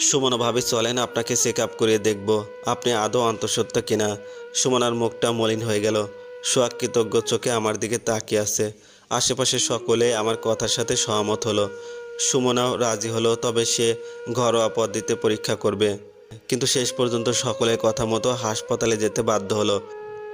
সুমনা ভাবি চলেন, আপনাকে চেক আপ করিয়ে দেখব, আপনি আদৌ অন্তঃসত্ত্বা কিনা। সুমনার মুখটা মলিন হয়ে গেল। সোয়াক কৃতজ্ঞ চোখে আমার দিকে তাকিয়ে আছে। আশেপাশে সকলে আমার কথার সাথে সহমত হলো। সুমনাও রাজি হলো, তবে সে ঘরোয়া পদ্ধতিতে পরীক্ষা করবে। কিন্তু শেষ পর্যন্ত সকলের কথা মতো হাসপাতালে যেতে বাধ্য হলো।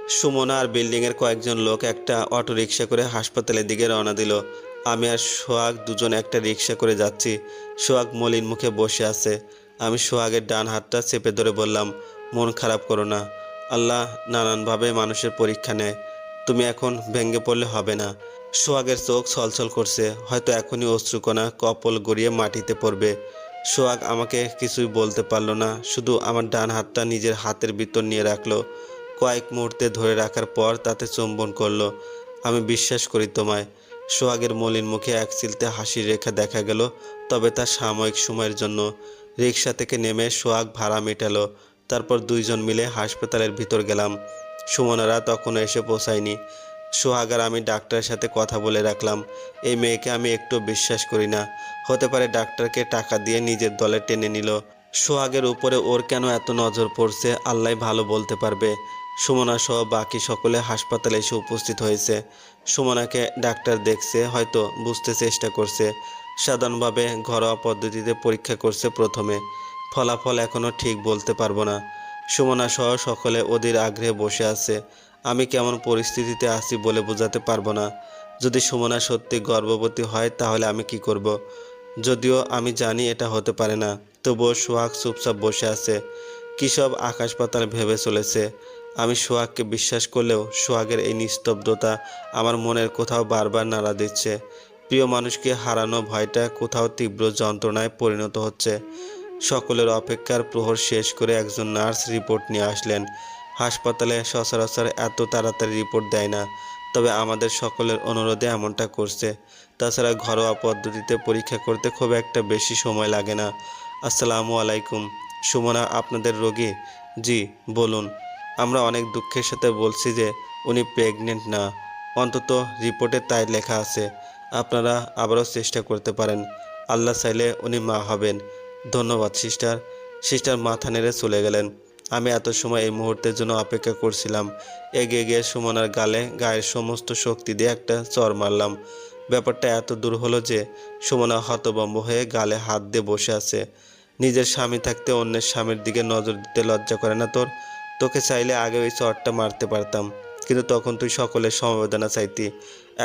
সুমনা আর বিল্ডিংয়ের কয়েকজন লোক একটা অটো রিক্সা করে হাসপাতালের দিকে রওনা দিল। আমি আর সোহাগ দুজন একটা রিক্সা করে যাচ্ছি। সোহাগ মলিন মুখে বসে আছে। আমি সোহাগের ডান হাতটা চেপে ধরে বললাম, মন খারাপ করো না। আল্লাহ নানানভাবে মানুষের পরীক্ষা নেয়। তুমি এখন ভেঙে পড়লে হবে না। সোহাগের চোখ ছলছল করছে। হয়তো এখনই অশ্রুকণা কপল গড়িয়ে মাটিতে পড়বে। সোহাগ আমাকে কিছুই বলতে পারল না। শুধু আমার ডান হাতটা নিজের হাতের ভিতর নিয়ে রাখল। কয়েক মুহূর্তে ধরে রাখার পর তাতে চুম্বন করল। আমি বিশ্বাস করি তোমায়। সোহাগের মলিন মুখে এক চিলতে হাসির রেখা দেখা গেল, তবে তা সাময়িক সময়ের জন্য রিক্সা থেকে নেমে সোহাগ ভাড়া মেটালো। তারপর দুইজন মিলে হাসপাতালের ভিতর গেলাম। সুমনারা তখনও এসে পৌঁছায়নি। সোহাগ আর আমি ডাক্তারের সাথে কথা বলে রাখলাম। এই মেয়েকে আমি একটু বিশ্বাস করি না। হতে পারে ডাক্তারকে টাকা দিয়ে নিজের দলে টেনে নিল। সোহাগের উপরে ওর কেন এত নজর পড়ছে, আল্লাহ ভালো বলতে পারবে। সুমনা সহ বাকি সকলে হাসপাতালে এসে উপস্থিত হয়েছে। সুমনাকে ডাক্তার দেখছে, হয়তো বুঝতে চেষ্টা করছে। সাধারণভাবে ঘরোয়া পদ্ধতিতে পরীক্ষা করছে প্রথমে। ফলাফল এখনও ঠিক বলতে পারব না। সুমনা সহ সকলে ওদের আগ্রহে বসে আছে। আমি কেমন পরিস্থিতিতে আছি বলে বোঝাতে পারব না। যদি সুমনা সত্যি গর্ভবতী হয়, তাহলে আমি কি করব। যদিও আমি জানি এটা হতে পারে না, তবুও সোহাগ চুপচাপ বসে আছে। কী সব আকাশ পাতাল ভেবে চলেছে? আমি সোহাগকে বিশ্বাস করলেও সোহাগের এই নিস্তব্ধতা আমার মনের কোথাও বারবার নাড়া দিচ্ছে। প্রিয় মানুষকে হারানো ভয়টা কোথাও তীব্র যন্ত্রণায় পরিণত হচ্ছে। সকলের অপেক্ষার প্রহর শেষ করে একজন নার্স রিপোর্ট নিয়ে আসলেন। হাসপাতালে সচরাচর এত তাড়াতাড়ি রিপোর্ট দেয় না, তবে আমাদের সকলের অনুরোধে এমনটা করছে। তাছাড়া ঘরোয়া পদ্ধতিতে পরীক্ষা করতে খুব একটা বেশি সময় লাগে না। আসসালামু আলাইকুম। সুমনা, আপনাদের রোগী? জি, বলুন। আমরা অনেক দুঃখের সাথে বলছি যে উনি প্রেগনেন্ট না। অন্তত রিপোর্টে তাই লেখা আছে। আপনারা আবারও চেষ্টা করতে পারেন। আল্লাহ চাইলে উনি মা হবেন। ধন্যবাদ সিস্টার সিস্টার মাথা নেড়ে চলে গেলেন। আমি এত সময় এই মুহূর্তের জন্য অপেক্ষা করছিলাম। এগিয়ে গিয়ে সুমনার গালে, গায়ের সমস্ত শক্তি দিয়ে একটা চর মারলাম। ব্যাপারটা এত দূর হলো যে সুমনা হতবম্ব হয়ে গালে হাত দিয়ে বসে আছে। নিজের স্বামী থাকতে অন্যের স্বামীর দিকে নজর দিতে লজ্জা করে না তোর? তোকে চাইলে আগে ওই চরটা মারতে পারতাম, কিন্তু তখন তুই সকলের সমবেদনা চাইতি।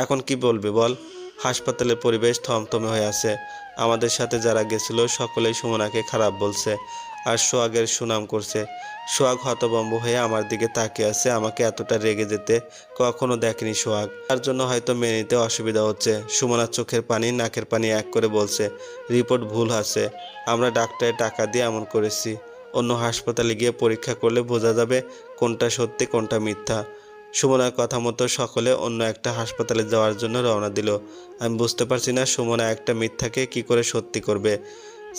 এখন কি বলবি বল? হাসপাতালের পরিবেশ থমথমে হয়ে আছে। আমাদের সাথে যারা গেছিল, সকলেই সুমনাকে খারাপ বলছে আর সোহাগের সুনাম করছে। সোহাগ হতবম্ব হয়ে আমার দিকে তাকিয়ে আছে, আমাকে এতটা রেগে যেতে কখনো দেখেনি সোহাগ। তার জন্য হয়তো মেনে নিতে অসুবিধা হচ্ছে। সুমনার চোখের পানি, নাকের পানি এক করে বলছে, রিপোর্ট ভুল আছে আমরা ডাক্তারের টাকা দিয়ে এমন করেছি। অন্য হাসপাতালে গিয়ে পরীক্ষা করলে বোঝা যাবে কোনটা সত্যি, কোনটা মিথ্যা। সুমনার কথা মতো সকলে অন্য একটা হাসপাতালে যাওয়ার জন্য রওনা দিল। আমি বুঝতে পারছি না সুমনা একটা মিথ্যাকে কি করে সত্যি করবে।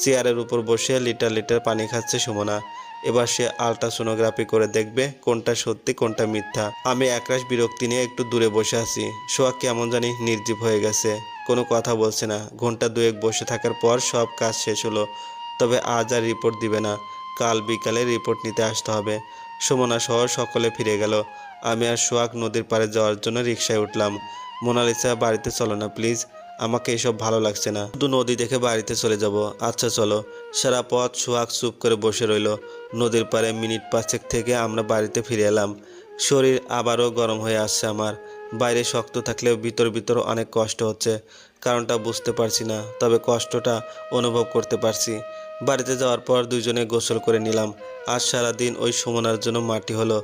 চেয়ারের উপর বসে লিটার লিটার পানি খাচ্ছে সুমনা। এবার সে আলট্রাসোনোগ্রাফি করে দেখবে কোনটা সত্যি, কোনটা মিথ্যা। আমি একরাশ বিরক্তি নিয়ে একটু দূরে বসে আছি। সোহাগ কেমন জানি নির্জীব হয়ে গেছে। কোনো কথা বলছে না। ঘণ্টা দুয়েক বসে থাকার পর সব কাজ শেষ হলো। তবে আজ আর রিপোর্ট দিবে না। কাল বিকালে রিপোর্ট নিতে আসতে হবে। সুমনা সহ সকলে ফিরে গেল। আমি আর সোহাগ নদীর পাড়ে যাওয়ার জন্য রিক্সায় উঠলাম। মোনালিসা, বাড়িতে চলো না প্লিজ আমাকে এসব ভালো লাগছে না। শুধু নদী দেখে বাড়িতে চলে যাব। আচ্ছা চলো। সারা পথ সোহাগ চুপ করে বসে রইল। নদীর পাড়ে মিনিট পাঁচেক থেকে আমরা বাড়িতে ফিরে এলাম। শরীর আবারও গরম হয়ে আসছে আমার। বাইরে শক্ত থাকলেও ভিতর ভিতর অনেক কষ্ট হচ্ছে। কারণটা বুঝতে পারছি না, তবে কষ্টটা অনুভব করতে পারছি। বাড়িতে যাওয়ার পর দুজনে গোসল করে নিলাম। আজ সারাদিন ওই সুমনার জন্য মাটি হলো।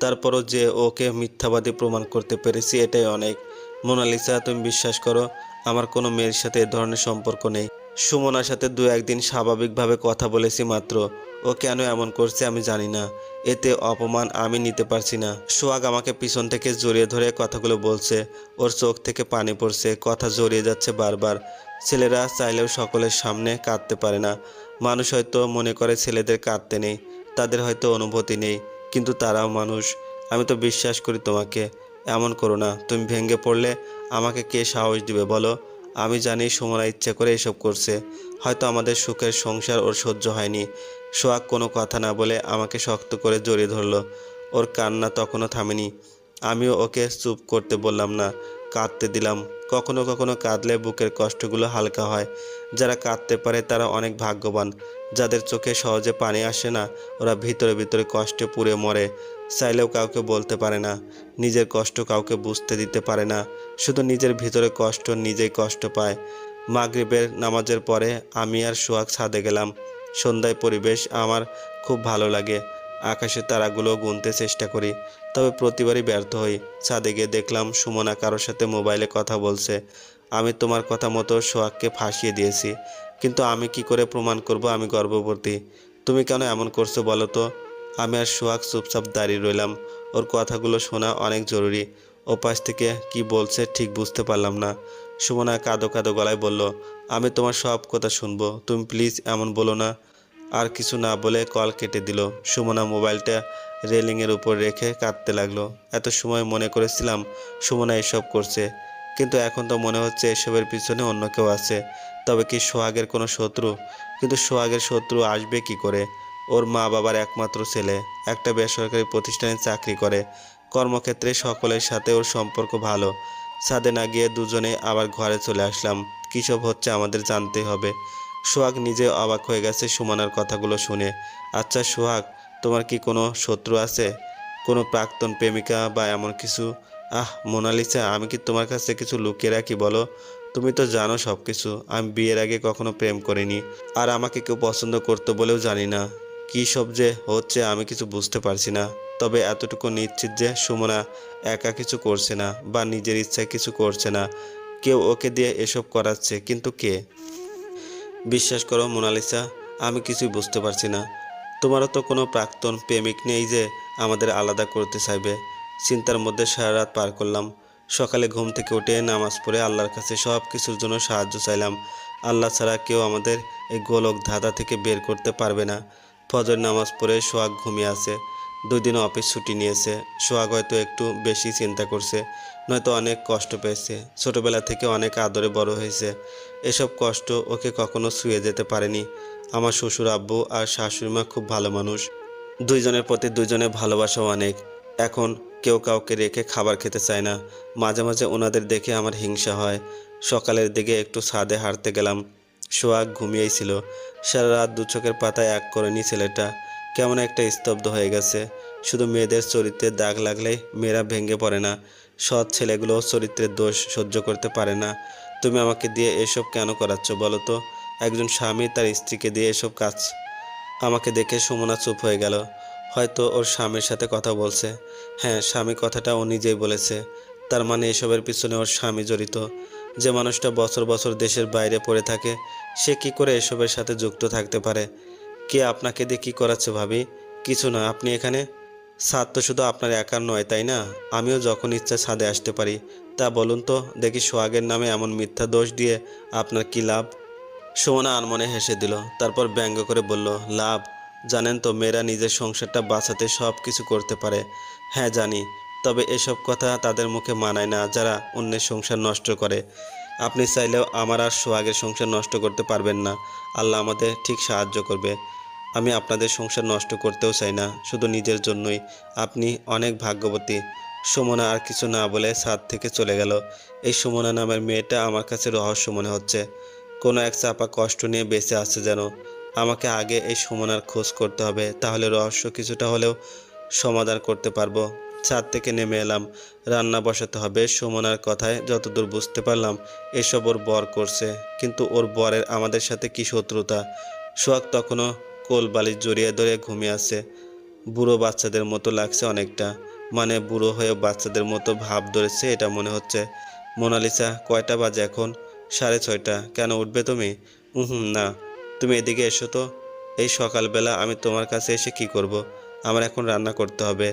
তারপরও যে ওকে মিথ্যাবাদী প্রমাণ করতে পেরেছি এটাই অনেক। মোনালিসা, তুমি বিশ্বাস করো, আমার কোনো মেয়ের সাথে এ ধরনের সম্পর্ক নেই। সুমনার সাথে দু একদিন স্বাভাবিকভাবে কথা বলেছি মাত্র। ও কেন এমন করছে আমি জানি না। এতে অপমান আমি নিতে পারছি না। সোহাগ আমাকে পিছন থেকে জড়িয়ে ধরে কথাগুলো বলছে। ওর চোখ থেকে পানি পড়ছে। কথা জড়িয়ে যাচ্ছে বারবার। ছেলেরা চাইলেও সকলের সামনে কাঁদতে পারে না। মানুষ হয়তো মনে করে ছেলেদের কাঁদতে নেই, তাদের হয়তো অনুভূতি নেই, কিন্তু তারাও মানুষ। আমি তো বিশ্বাস করি তোমাকে, এমন করো না। তুমি ভেঙে পড়লে আমাকে কে সাহস দিবে বলো? আমি জানি সুমনা ইচ্ছে করে এসব করছে। হয়তো আমাদের সুখের সংসার ওর সহ্য হয়নি। সোহাগ কোনো কথা না বলে আমাকে শক্ত করে জড়িয়ে ধরলো। ওর কান্না তখনও থামেনি। আমিও ওকে চুপ করতে বললাম না। কাঁদতে দিলাম। কখনো কখনো কাঁদলে বুকের কষ্টগুলো হালকা হয়। যারা কাঁদতে পারে তারা অনেক ভাগ্যবান। যাদের চোখে সহজে পানি আসে না, ওরা ভিতরে ভিতরে কষ্টে পুড়ে মরে। চাইলেও কাউকে বলতে পারে না। নিজের কষ্ট কাউকে বুঝতে দিতে পারে না। শুধু নিজের ভিতরে কষ্ট, নিজেই কষ্ট পায়। মাগরিবের নামাজের পরে আমি আর সোহাগ ছাদে গেলাম। সন্ধ্যায় পরিবেশ আমার খুব ভালো লাগে। আকাশে তারাগুলো গুনতে চেষ্টা করি, তবে প্রতিবারই ব্যর্থ হই। ছাদে গিয়ে দেখলাম, সুমনা কারোর সাথে মোবাইলে কথা বলছে। আমি তোমার কথা মতো সোহাগকে ফাঁসিয়ে দিয়েছি, কিন্তু আমি কি করে প্রমাণ করব আমি গর্ভবতী? তুমি কেন এমন করছ বলো তো? আমি আর সোহাগ চুপচাপ দাঁড়িয়ে রইলাম। ওর কথাগুলো শোনা অনেক জরুরি। ওপাশ থেকে কি বলছে ঠিক বুঝতে পারলাম না। সুমনা কাঁদো কাঁদো গলায় বলল, আমি তোমার সব কথা শুনব। তুমি প্লিজ এমন বলো না। আর কিছু না বলে কল কেটে দিল। সুমনা মোবাইলটা রেলিংয়ের উপর রেখে কাঁদতে লাগল। এত সময় মনে করেছিলাম সুমনা এসব করছে, কিন্তু এখন তো মনে হচ্ছে এসবের পিছনে অন্য কেউ আছে। তবে কি সোহাগের কোনো শত্রু? কিন্তু সোহাগের শত্রু আসবে কি করে? ওর মা বাবার একমাত্র ছেলে, একটা বেসরকারি প্রতিষ্ঠানে চাকরি করে। কর্মক্ষেত্রে সকলের সাথে ওর সম্পর্ক ভালো। ছাদে না গিয়ে দুজনে আবার ঘরে চলে আসলাম। কী সব হচ্ছে আমাদের জানতে হবে। সোহাগ নিজে অবাক হয়ে গেছে সুমনার কথাগুলো শুনে। আচ্ছা সোহাগ, তোমার কি কোনো শত্রু আছে? কোনো প্রাক্তন প্রেমিকা বা এমন কিছু? আহ, মোনালিসা, আমি কি তোমার কাছে কিছু লুকিয়ে রাখি বলো? তুমি তো জানো সব কিছু আমি বিয়ের আগে কখনো প্রেম করিনি। আর আমাকে কেউ পছন্দ করতো বলেও জানি না। কী সব যে হচ্ছে আমি কিছু বুঝতে পারছি না। তবে এতটুকু নিশ্চিত যে সুমনা একা কিছু করছে না বা নিজের ইচ্ছায় কিছু করছে না। কেউ ওকে দিয়ে এসব করাচ্ছে, কিন্তু কে? বিশ্বাস করো, মোনালিসা, আমি কিছুই বুঝতে পারছি না। তোমারও তো কোনো প্রাক্তন প্রেমিক নেই যে আমাদের আলাদা করতে চাইবে। চিন্তার মধ্যে সারা রাত পার করলাম। সকালে ঘুম থেকে উঠে নামাজ পড়ে আল্লাহর কাছে সব কিছুর জন্য সাহায্য চাইলাম। আল্লাহ ছাড়া কেউ আমাদের এই গোলক ধাঁধা থেকে বের করতে পারবে না। ফজর নামাজ পড়ে সোহাগ ঘুমিয়ে আছে। দুই দিন অফিস ছুটি নিয়েছে। সোহাগ হয়তো একটু বেশি চিন্তা করছে, নয়তো অনেক কষ্ট পেয়েছে। ছোটবেলা থেকে অনেক আদরে বড় হয়েছে। এসব কষ্ট ওকে কখনো ছুঁয়ে যেতে পারেনি। আমার শ্বশুর আব্বু আর শাশুড়ি মা খুব ভালো মানুষ। দুইজনের প্রতি দুইজনের ভালোবাসাও অনেক। এখন কেউ কাউকে রেখে খাবার খেতে চায় না। মাঝে মাঝে ওনাদের দেখে আমার হিংসা হয়। সকালের দিকে একটু ছাদে হাঁটতে গেলাম। সোহাগ ঘুমিয়েছিল। সারা রাত দু চোখের পাতায় এক করেনি ছেলেটা। কেমন একটা স্তব্ধ হয়ে গেছে। শুধু মেয়েদের চরিত্রে দাগ লাগলে মেয়েরা ভেঙে পড়ে না। সৎ ছেলেগুলো চরিত্রের দোষ সহ্য করতে পারে না। তুমি আমাকে দিয়ে এসব কেন করাচ্ছ বলো তো? একজন স্বামী তার স্ত্রীকে দিয়ে এসব কাজ। আমাকে দেখে সুমনা চুপ হয়ে গেল। হয়তো ওর স্বামীর সাথে কথা বলছে। হ্যাঁ স্বামী কথাটা ও নিজেই বলেছে। তার মানে এসবের পিছনে ওর স্বামী জড়িত। যে মানুষটা বছর বছর দেশের বাইরে পড়ে থাকে, সে কি করে এসবের সাথে যুক্ত থাকতে পারে? কে আপনাকে দিয়ে কী করাচ্ছে ভাবি? কিছু না, আপনি এখানে? ছাদ তো শুধু আপনার একার নয়, তাই না? আমিও যখন ইচ্ছা ছাদে আসতে পারি। তা বলুন তো, দেখি সোহাগের নামে এমন মিথ্যা দোষ দিয়ে আপনার কি লাভ? সুমনা আনমনে হেসে দিল, তারপর ব্যঙ্গ করে বলল, লাভ? জানেন তো, মেয়েরা নিজের সংসারটা বাঁচাতে সব কিছু করতে পারে। হ্যাঁ জানি। তবে এসব কথা তাদের মুখে মানায় না, যারা অন্যের সংসার নষ্ট করে। আপনি চাইলেও আমার আর সোহাগের সংসার নষ্ট করতে পারবেন না। আল্লাহ আমাদের ঠিক সাহায্য করবে। আমি আপনাদের সংসার নষ্ট করতেও চাই না, শুধু নিজের জন্যই। আপনি অনেক ভাগ্যবতী। সুমনা আর কিছু না বলে ছাদ থেকে চলে গেল। এই সুমনা নামের মেয়েটা আমার কাছে রহস্য মনে হচ্ছে। কোনো এক চাপা কষ্ট নিয়ে বেঁচে আছে যেন। আমাকে আগে এই সুমনার খোঁজ করতে হবে, তাহলে রহস্য কিছুটা হলেও সমাধান করতে পারব। ছাদ থেকে নেমে এলাম। রান্না বসাতে হবে, সুমনার কথায় যতদূর বুঝতে পারলাম এসব ওর বর করছে, কিন্তু ওর বরের আমাদের সাথে কি শত্রুতা? সোহাগ তখনও কোল বালিশ জড়িয়ে ধরে ঘুমিয়ে আছে। বুড়ো বাচ্চাদের মতো লাগছে অনেকটা মানে বুড়ো হয়ে বাচ্চাদের মতো ভাব ধরেছে এটা মনে হচ্ছে। মোনালিসা, কয়টা বাজে এখন? সাড়ে ছয়টা। কেন উঠবে তুমি? হুম না। তুমি এদিকে এসো তো। এই সকালবেলা আমি তোমার কাছে এসে কি করব। আমার এখন রান্না করতে হবে।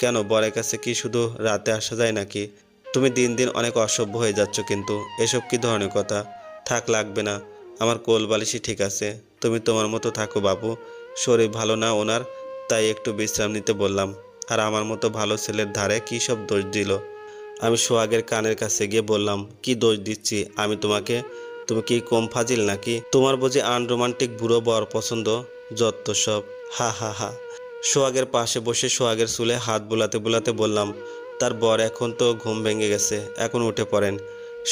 কেন বরের কাছে কি শুধু রাতে আসা যায় নাকি? তুমি দিন দিন অনেক অসভ্য হয়ে যাচ্ছ কিন্তু এসব কি ধরনের কথা? থাক, লাগবে না। আমার কোল বালিশই ঠিক আছে। তুমি তোমার মতো থাকো বাবু। শরীর ভালো না ওনার, তাই একটু বিশ্রাম নিতে বললাম। আর আমার মতো ভালো ছেলের ধারে কী সব দোষ দিল? আমি সোহাগের কানের কাছে গিয়ে বললাম, কি দোষ দিচ্ছি? আমি তোমাকে, তুমি কি কম ফাজিল নাকি? তোমার বুঝি আনরোমান্টিক বুড়ো বর পছন্দ? যত সব। হা হা হা। সোহাগের পাশে বসে সোহাগের চুলে হাত বোলাতে বোলাতে বললাম, তার বর এখন তো ঘুম ভেঙে গেছে, এখন উঠে পড়েন।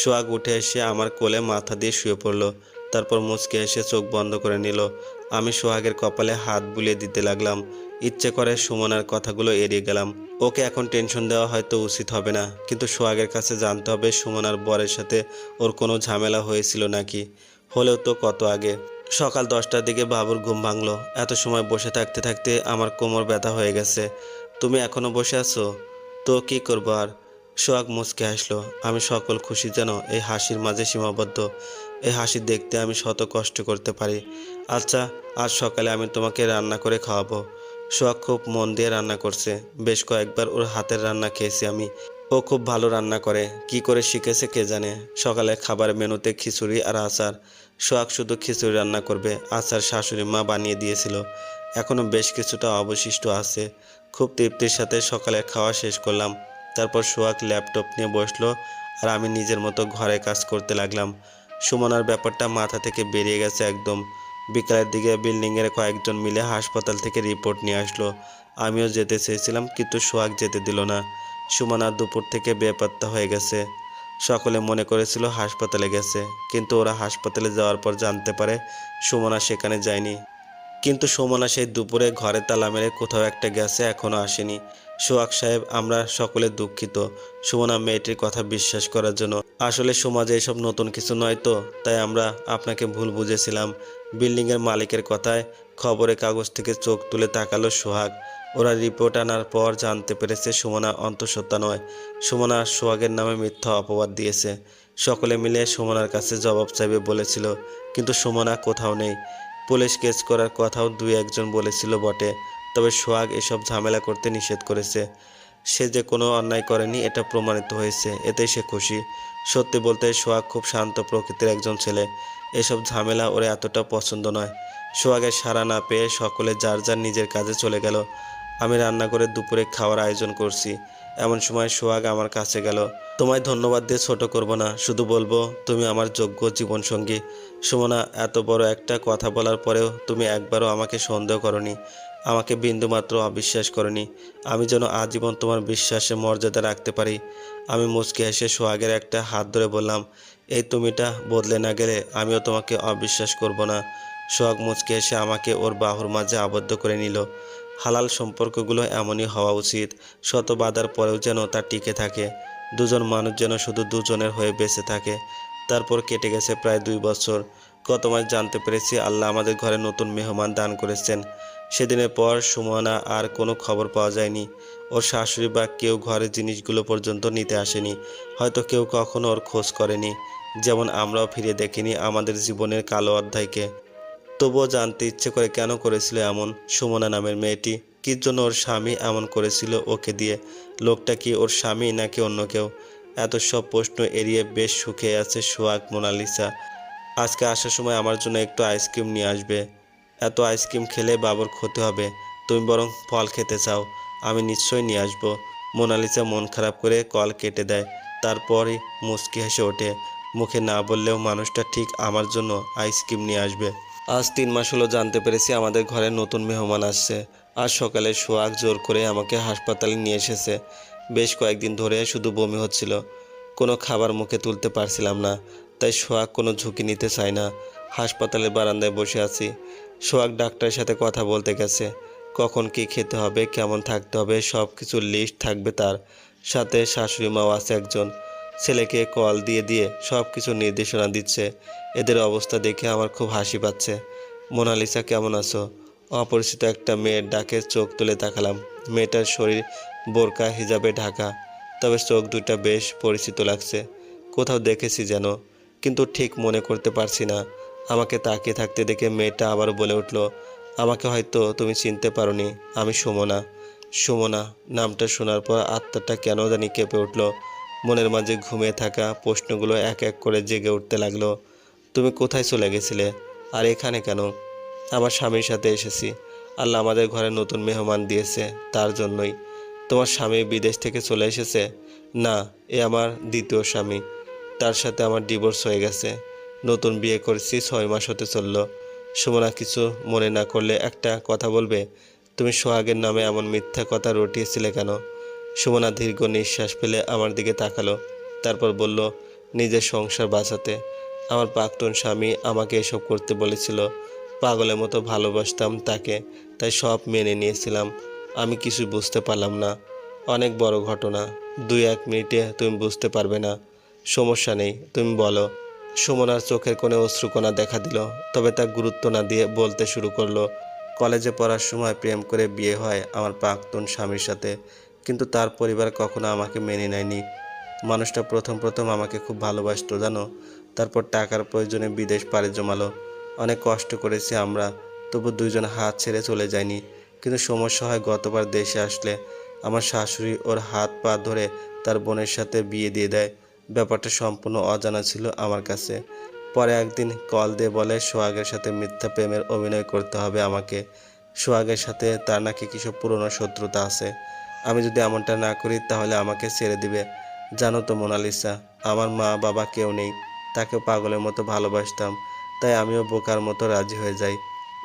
সোহাগ উঠে এসে আমার কোলে মাথা দিয়ে শুয়ে পড়ল। তারপর মুচকে এসে চোখ বন্ধ করে নিল। আমি সোহাগের কপালে হাত বুলিয়ে দিতে লাগলাম। ইচ্ছে করে সুমনার কথাগুলো এড়িয়ে গেলাম। ওকে এখন টেনশন দেওয়া হয়তো উচিত হবে না, কিন্তু সোহাগের কাছে জানতে হবে সুমনার বরের সাথে ওর কোনো ঝামেলা হয়েছিল নাকি। হলেও তো কত আগে। সকাল দশটার দিকে বাবুর ঘুম ভাঙলো। এত সময় বসে থাকতে থাকতে আমার কোমর ব্যথা হয়ে গেছে। তুমি এখনও বসে আছো? তো কি করব আর? সোহাগ মুচকে হাসলো। আমি সকল খুশি যেন এই হাসির মাঝে সীমাবদ্ধ। এই হাসি দেখতে আমি শত কষ্ট করতে পারি। আচ্ছা আজ সকালে আমি তোমাকে রান্না করে খাওয়াবো। সোহাগ খুব মন দিয়ে রান্না করছে। বেশ কয়েকবার ওর হাতের রান্না খেয়েছি আমি। ও খুব ভালো রান্না করে। কি করে শিখেছে কে জানে? সকালে খাবার মেনুতে খিচুড়ি আর আচার। সোহাগ শুধু খিচুড়ি রান্না করবে, আচার শাশুড়ি মা বানিয়ে দিয়েছিল। এখনও বেশ কিছুটা অবশিষ্ট আছে। খুব তৃপ্তির সাথে সকালে খাওয়া শেষ করলাম। তারপর সোহাগ ল্যাপটপ নিয়ে বসল আর আমি নিজের মতো ঘরে কাজ করতে লাগলাম। সুমনার ব্যাপারটা মাথা থেকে বেরিয়ে গেছে একদম। বিকালের দিকে বিল্ডিংয়ের কয়েকজন মিলে হাসপাতাল থেকে রিপোর্ট নিয়ে আসলো। আমিও যেতে চেয়েছিলাম, কিন্তু সোহাগ যেতে দিল না। সুমনা দুপুর থেকে বেপাত্তা হয়ে গেছে। সকলে মনে করেছিল হাসপাতালে গেছে, কিন্তু ওরা হাসপাতালে যাওয়ার পর জানতে পারে সুমনা সেখানে যায়নি। কিন্তু সুমনা সেই দুপুরে ঘরে তালা মেরে কোথাও একটা গেছে এখনও আসেনি। সোহাগ সাহেব, আমরা সকলে দুঃখিত। সুমনা মেয়েটির কথা বিশ্বাস করার জন্য। আসলে সমাজে এসব নতুন কিছু নয় তো, তাই আমরা আপনাকে ভুল বুঝেছিলাম। বিল্ডিংয়ের মালিকের কথায় খবরের কাগজ থেকে চোখ তুলে তাকালো সোহাগ। ওরা রিপোর্ট আনার পর জানতে পেরেছে সুমনা অন্তঃসত্ত্বা নয়। সুমনা সোহাগের নামে মিথ্যা অপবাদ দিয়েছে। সকলে মিলে সুমনার কাছে জবাব চাইবে বলেছিল, কিন্তু সুমনা কোথাও নেই। পুলিশ কেস করার কথাও দুই একজন বলেছিল বটে, তবে সোহাগ এসব ঝামেলা করতে নিষেধ করেছে। সে যে কোনো অন্যায় করেনি, এটা প্রমাণিত হয়েছে, এতেই সে খুশি। সত্যি বলতে, সোহাগ খুব শান্ত প্রকৃতির একজন ছেলে। এসব ঝামেলা ওর এতটা পছন্দ নয়। সোহাগের সাড়া না পেয়ে সকলে যার যার নিজের কাজে চলে গেল। আমি রান্না করে দুপুরে খাওয়ার আয়োজন করছি। এমন সময় সোহাগ আমার কাছে গেল, তোমায় ধন্যবাদ দিয়ে ছোট করব না, শুধু বলব তুমি আমার যোগ্য জীবনসঙ্গী। সুমনা, এত বড় একটা কথা বলার পরেও তুমি একবারও আমাকে সন্দেহ করনি, আমাকে বিন্দুমাত্র অবিশ্বাস করনি। আমি যেন আজীবন তোমার বিশ্বাসে মর্যাদা রাখতে পারি। আমি মুচকে হেসে সোহাগের একটা হাত ধরে বললাম, এই তুমিটা বদলে না গেলে আমিও তোমাকে অবিশ্বাস করব না। সোহাগ মুচকে এসে আমাকে ওর বাহুর মাঝে আবদ্ধ করে নিল। হালাল সম্পর্কগুলো এমনই হওয়া উচিত শত বাধার পরেও যেন তা টিকে থাকে। দুজন মানুষ যেন শুধু দুজনের হয়ে বেঁচে থাকে। তারপর কেটে গেছে প্রায় দুই বছর। গত মাস জানতে পেরেছি আল্লাহ আমাদের ঘরে নতুন মেহমান দান করেছেন। সেদিনের পর সুমনা আর কোনো খবর পাওয়া যায়নি। ওর শাশুড়ি বা কেউ ঘরের জিনিসগুলো পর্যন্ত নিতে আসেনি। হয়তো কেউ কখনো ওর খোঁজ করেনি। যেমন আমরাও ফিরে দেখিনি আমাদের জীবনের কালো অধ্যায়কে। তবুও জানতে ইচ্ছে করে কেন করেছিল এমন সুমনা নামের মেয়েটি? কি জন্য ওর স্বামী এমন করেছিল ওকে দিয়ে? লোকটা কি ওর স্বামী নাকি অন্য কেউ? এত সব প্রশ্ন এড়িয়ে বেশ সুখে আছে সোহাগ মোনালিসা। আজকে আসার সময় আমার জন্য একটু আইসক্রিম নিয়ে আসবে। এত আইসক্রিম খেলে বাবুর ক্ষতি হবে। তুমি বরং ফল খেতে চাও। আমি নিশ্চয়ই নিয়ে আসব। মোনালিসা মন খারাপ করে কল কেটে দেয়। তারপরই মুচকি হেসে ওঠে। মুখে না বললেও মানুষটা ঠিক আমার জন্য আইসক্রিম নিয়ে আসবে। আজ তিন মাস হলো জানতে পেরেছি আমাদের ঘরে নতুন মেহমান আসছে। আজ সকালে সোহাগ জোর করে আমাকে হাসপাতালে নিয়ে এসেছে। বেশ কয়েকদিন ধরে শুধু বমি হচ্ছিল। কোনো খাবার মুখে তুলতে পারছিলাম না, তাই সোহাগ কোনো ঝুঁকি নিতে চায় না। হাসপাতালের বারান্দায় বসে আছি। সোহাগ ডাক্তারের সাথে কথা বলতে গেছে। কখন কি খেতে হবে, কেমন থাকতে হবে সব কিছুর লিস্ট থাকবে তার। সাথে শাশুড়ি মাও আছে একজন। ছেলেকে কল দিয়ে দিয়ে সব কিছু নির্দেশনা দিচ্ছে। এদের অবস্থা দেখে আমার খুব হাসি পাচ্ছে। মোনালিসা, কেমন আছো? অপরিচিত একটা মেয়ের ডাকে চোখ তুলে তাকালাম। মেয়েটার শরীর বোরকা, হিজাবে ঢাকা। তবে চোখ দুটা বেশ পরিচিত লাগছে। কোথাও দেখেছি যেন, কিন্তু ঠিক মনে করতে পারছি না। আমাকে তাকিয়ে থাকতে দেখে মেয়েটা আবার বলে উঠল, আমাকে হয়তো তুমি চিনতে পারোনি, আমি সুমনা। সুমনা, নামটা শোনার পর আত্মাটা কেন জানি কেঁপে উঠল। মনের মাঝে ঘুমিয়ে থাকা প্রশ্নগুলো এক এক করে জেগে উঠতে লাগল। তুমি কোথায় চলে গেছিলে? আর এখানে কেন? আমার স্বামীর সাথে এসেছি। আল্লাহ আমাদের ঘরে নতুন মেহমান দিয়েছে তার জন্যই। তোমার স্বামী বিদেশ থেকে চলে এসেছে? না, এ আমার দ্বিতীয় স্বামী। তার সাথে আমার ডিভোর্স হয়ে গেছে। নতুন বিয়ে করেছি, ছয় মাস হতে চলল। সুমনা কিছু মনে না করলে একটা কথা বলবে, তুমি সোহাগের নামে এমন মিথ্যা কথা রটিয়েছিলে কেন? সুমনা দীর্ঘ নিঃশ্বাস ফেলে আমার দিকে তাকালো, তারপর বলল, নিজের সংসার বাঁচাতে। আমার প্রাক্তন স্বামী আমাকে এসব করতে বলেছিল। পাগলের মতো ভালোবাসতাম তাকে, তাই সব মেনে নিয়েছিলাম। আমি কিছু বুঝতে পারলাম না। অনেক বড় ঘটনা। দুই এক মিনিটে তুমি বুঝতে পারবে না। সমস্যা নেই, তুমি বলো। সুমনার চোখের কোণে অশ্রুকণা দেখা দিল, তবে তা গুরুত্ব না দিয়ে বলতে শুরু করল, কলেজে পড়ার সময় প্রেম করে বিয়ে হয় আমার প্রাক্তন স্বামীর সাথে। কিন্তু তার পরিবার কখনো আমাকে মেনে নেয়নি। মানুষটা প্রথম প্রথম আমাকে খুব ভালোবাসতো, জানো? তারপর টাকার প্রয়োজনে বিদেশ পাড়ি জমালো। অনেক কষ্ট করেছি আমরা, তবু দুইজন হাত ছেড়ে চলে যায়নি। কিন্তু সমস্যা হয় গতবার দেশে আসলে আমার শাশুড়ি ওর হাত পা ধরে তার বোনের সাথে বিয়ে দিয়ে দেয়। ব্যাপারটা সম্পূর্ণ অজানা ছিল আমার কাছে। পরে একদিন কল দিয়ে বলে, সোহাগের সাথে মিথ্যা প্রেমের অভিনয় করতে হবে আমাকে। সোহাগের সাথে তার নাকি কিছু পুরনো শত্রুতা আছে। আমি যদি এমনটা না করি, তাহলে আমাকে ছেড়ে দিবে। জানো তো মোনালিসা, আমার মা বাবা কেউ নেই। তাকে পাগলের মতো ভালোবাসতাম। তাই আমিও বোকার মতো রাজি হয়ে যাই।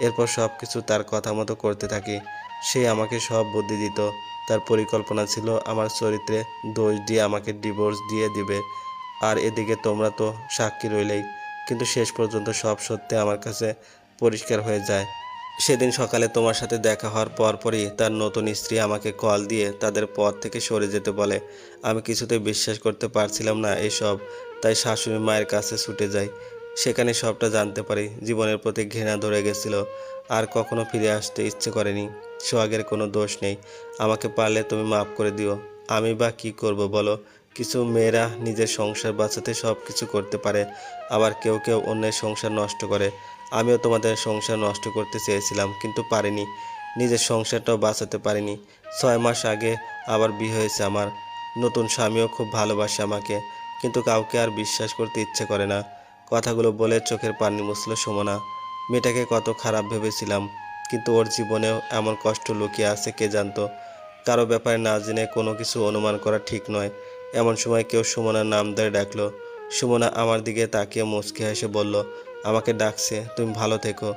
এরপর সব কিছু তার কথা মতো করতে থাকি। সে আমাকে সব বুদ্ধি দিত। তার পরিকল্পনা ছিল আমার চরিত্রে দোষ দিয়ে আমাকে ডিভোর্স দিয়ে দিবে। আর এদিকে তোমরা তো সাক্ষী রইলেই। কিন্তু শেষ পর্যন্ত সব সত্যি আমার কাছে পরিষ্কার হয়ে যায়। সেদিন সকালে তোমার সাথে দেখা হওয়ার পরপরই তার নতুন স্ত্রী আমাকে কল দিয়ে তাদের পথ থেকে সরে যেতে বলে। আমি কিছুতেই বিশ্বাস করতে পারছিলাম না এসব, তাই শাশুড়ি মায়ের কাছে ছুটে যাই। সেখানে সবটা জানতে পারি, জীবনের প্রতি ঘৃণা ধরে গেছিল, আর কখনো ফিরে আসতে ইচ্ছে করেনি। সোহাগের কোনো দোষ নেই, আমাকে পারলে তুমি মাফ করে দিও। আমি বা কি করব বলো? কিছু মেয়েরা নিজের সংসার বাঁচাতে সব কিছু করতে পারে, আবার কেউ কেউ অন্যের সংসার নষ্ট করে। আমিও তোমাদের সংসার নষ্ট করতে চেয়েছিলাম, কিন্তু পারিনি। নিজের সংসারটাও বাঁচাতে পারিনি। ছয় মাস আগে আবার বিয়ে হয়েছে আমার। নতুন স্বামীও খুব ভালোবাসে আমাকে, কিন্তু কাউকে আর বিশ্বাস করতে ইচ্ছে করে না। কথাগুলো বলে চোখের পানি মুছল সুমনা। মেয়েটাকে কত খারাপ ভেবেছিলাম, কিন্তু ওর জীবনেও এমন কষ্ট লুকিয়ে আছে কে জানতো। কারও ব্যাপারে না জেনে কোনো কিছু অনুমান করা ঠিক নয়। এমন সময় কেউ সুমনার নাম ধরে ডাকলো। সুমনা আমার দিকে তাকিয়ে মুচকে হেসে বলল আমাকে ডাকছে, তুমি ভালো থেকো।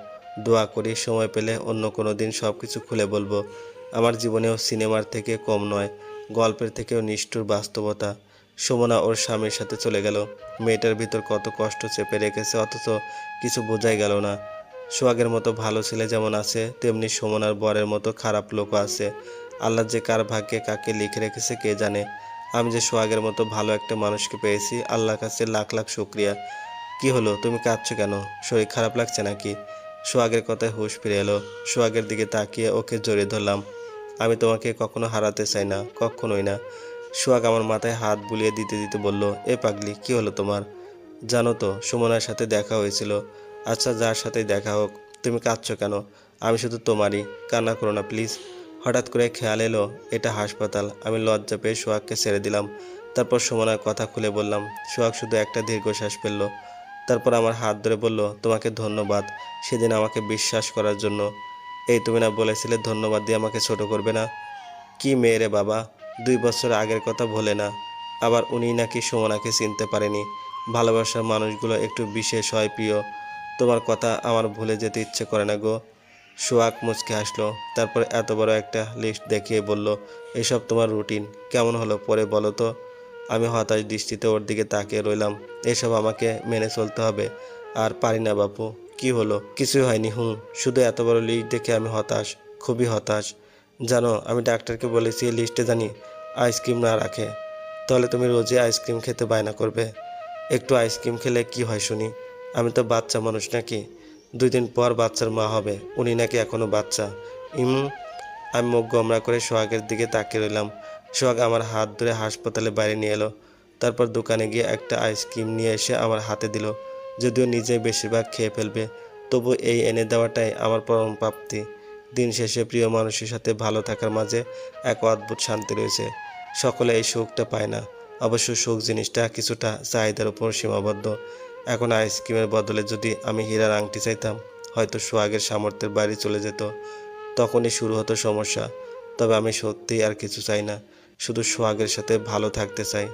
দোয়া করি, সময় পেলে অন্য কোনো দিন সব কিছু খুলে বলব। আমার জীবনেও সিনেমার থেকে কম নয়, গল্পের থেকেও নিষ্ঠুর বাস্তবতা। সুমনা ওর স্বামীর সাথে চলে গেল। মেয়েটার ভিতর কত কষ্ট চেপে রেখেছে, অথচ কিছু বোঝাই গেল না। সোহাগের মতো ভালো ছেলে যেমন আছে, তেমনি সুমনার বরের মতো খারাপ লোকও আছে। আল্লাহ যে কার ভাগ্যে কাকে লিখে রেখেছে কে জানে। আমি যে সোহাগের মতো ভালো একটা মানুষকে পেয়েছি, আল্লাহর কাছে লাখ লাখ শুক্রিয়া। কি হলো? তুমি কাঁদছো কেন? শরীর খারাপ লাগছে নাকি? সোহাগের কথায় হুঁশ ফিরে এলো। সোহাগের দিকে তাকিয়ে ওকে জড়িয়ে ধরলাম। আমি তোমাকে কখনো হারাতে চাই না, কখনোই না। সোহাগ আমার মাথায় হাত বুলিয়ে দিতে দিতে বলল, এ পাগলি, কি হলো তোমার? জানো তো, সুমনার সাথে দেখা হয়েছিল। আচ্ছা যার সাথে দেখা হোক, তুমি কাঁদছো কেন? আমি শুধু তোমারই। কান্না করো না, প্লিজ। হঠাৎ করে খেয়াল এলো, এটা হাসপাতাল। আমি লজ্জা পেয়ে সোহাগকে ছেড়ে দিলাম। তারপর সুমনার কথা খুলে বললাম, সোহাগ শুধু একটা দীর্ঘশ্বাস ফেলল। তারপর আমার হাত ধরে বলল, তোমাকে ধন্যবাদ। সেদিন আমাকে বিশ্বাস করার জন্য। এই তুমি না বলেছিলে ধন্যবাদ দিয়ে আমাকে ছোট করবে না? কি মেয়ে রে বাবা, দুই বছর আগের কথা ভোলে না। আবার উনি নাকি সুমনাকে চিনতে পারেনি। ভালোবাসার মানুষগুলো একটু বিশেষ হয় প্রিয়। তোমার কথা আমার ভুলে যেতে ইচ্ছে করে না গো। সোয়াক মুচকে আসলো তারপর এত বড় একটা লিস্ট দেখিয়ে বলল, এসব তোমার রুটিন কেমন হলো পরে বলো তো? আমি হতাশ দৃষ্টিতে ওর দিকে তাকিয়ে রইলাম। এসব আমাকে মেনে চলতে হবে। আর পারি না, বাপু। কি হলো? কিছুই হয়নি, হুম। শুধু এত বড় লিস্ট দেখে আমি হতাশ, খুবই হতাশ। জানো, আমি ডাক্তারকে বলেছি লিস্টে জানি আইসক্রিম না রাখে। তাহলে তুমি রোজই আইসক্রিম খেতে বায়না করবে। একটু আইসক্রিম খেলে কি হয় শুনি? আমি তো বাচ্চা মানুষ নাকি? দুই দিন পর বাচ্চার মা হবে। উনি নাকি এখনও বাচ্চা। ইম, আমি মুখ গমরা করে সোহাগের দিকে তাকিয়ে রইলাম। সোহাগ আমার হাত ধরে হাসপাতালে বাইরে নিয়ে এলো। তারপর দোকানে গিয়ে একটা আইসক্রিম নিয়ে এসে আমার হাতে দিল। যদিও নিজে বেশিরভাগ খেয়ে ফেলবে, তবু এই এনে দেওয়াটাই আমার পরম প্রাপ্তি। দিন শেষে প্রিয় মানুষের সাথে ভালো থাকার মাঝে এক অদ্ভুত শান্তি রয়েছে। সকলে এই সুখটা পায় না। অবশ্য সুখ জিনিসটা কিছুটা চাহিদার উপর সীমাবদ্ধ। এখন আইসক্রিমের বদলে যদি আমি হীরার আংটি চাইতাম, হয়তো সোহাগের সামর্থ্যের বাইরে চলে যেত। তখনই শুরু হতো সমস্যা, তবে আমি সত্যিই আর কিছু চাই না। শুধু সোহাগের সাথে ভালো থাকতে চাই